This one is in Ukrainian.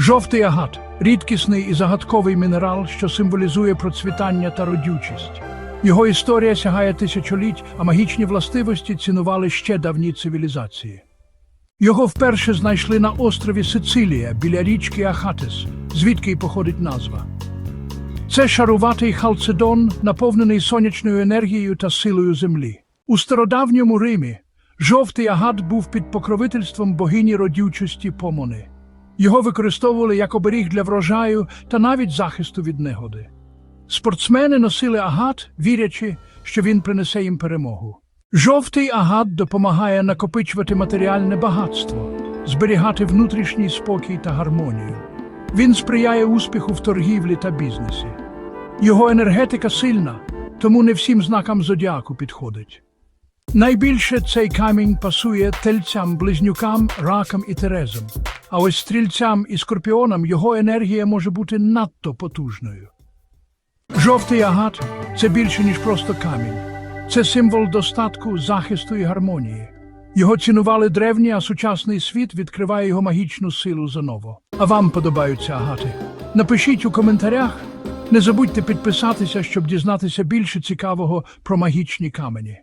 Жовтий агат рідкісний і загадковий мінерал, що символізує процвітання та родючість. Його історія сягає тисячоліть, а магічні властивості цінували ще давні цивілізації. Його вперше знайшли на острові Сицилія біля річки Ахатис, звідки й походить назва. Це шаруватий халцедон, наповнений сонячною енергією та силою землі. У стародавньому Римі жовтий агат був під покровительством богині родючості Помони. Його використовували як оберіг для врожаю та навіть захисту від негоди. Спортсмени носили агат, вірячи, що він принесе їм перемогу. Жовтий агат допомагає накопичувати матеріальне багатство, зберігати внутрішній спокій та гармонію. Він сприяє успіху в торгівлі та бізнесі. Його енергетика сильна, тому не всім знакам зодіаку підходить. Найбільше цей камінь пасує тельцям, близнюкам, ракам і терезам, а ось стрільцям і скорпіонам його енергія може бути надто потужною. Жовтий агат це більше, ніж просто камінь. Це символ достатку, захисту і гармонії. Його цінували древні, а сучасний світ відкриває його магічну силу заново. А вам подобаються агати? Напишіть у коментарях. Не забудьте підписатися, щоб дізнатися більше цікавого про магічні камені.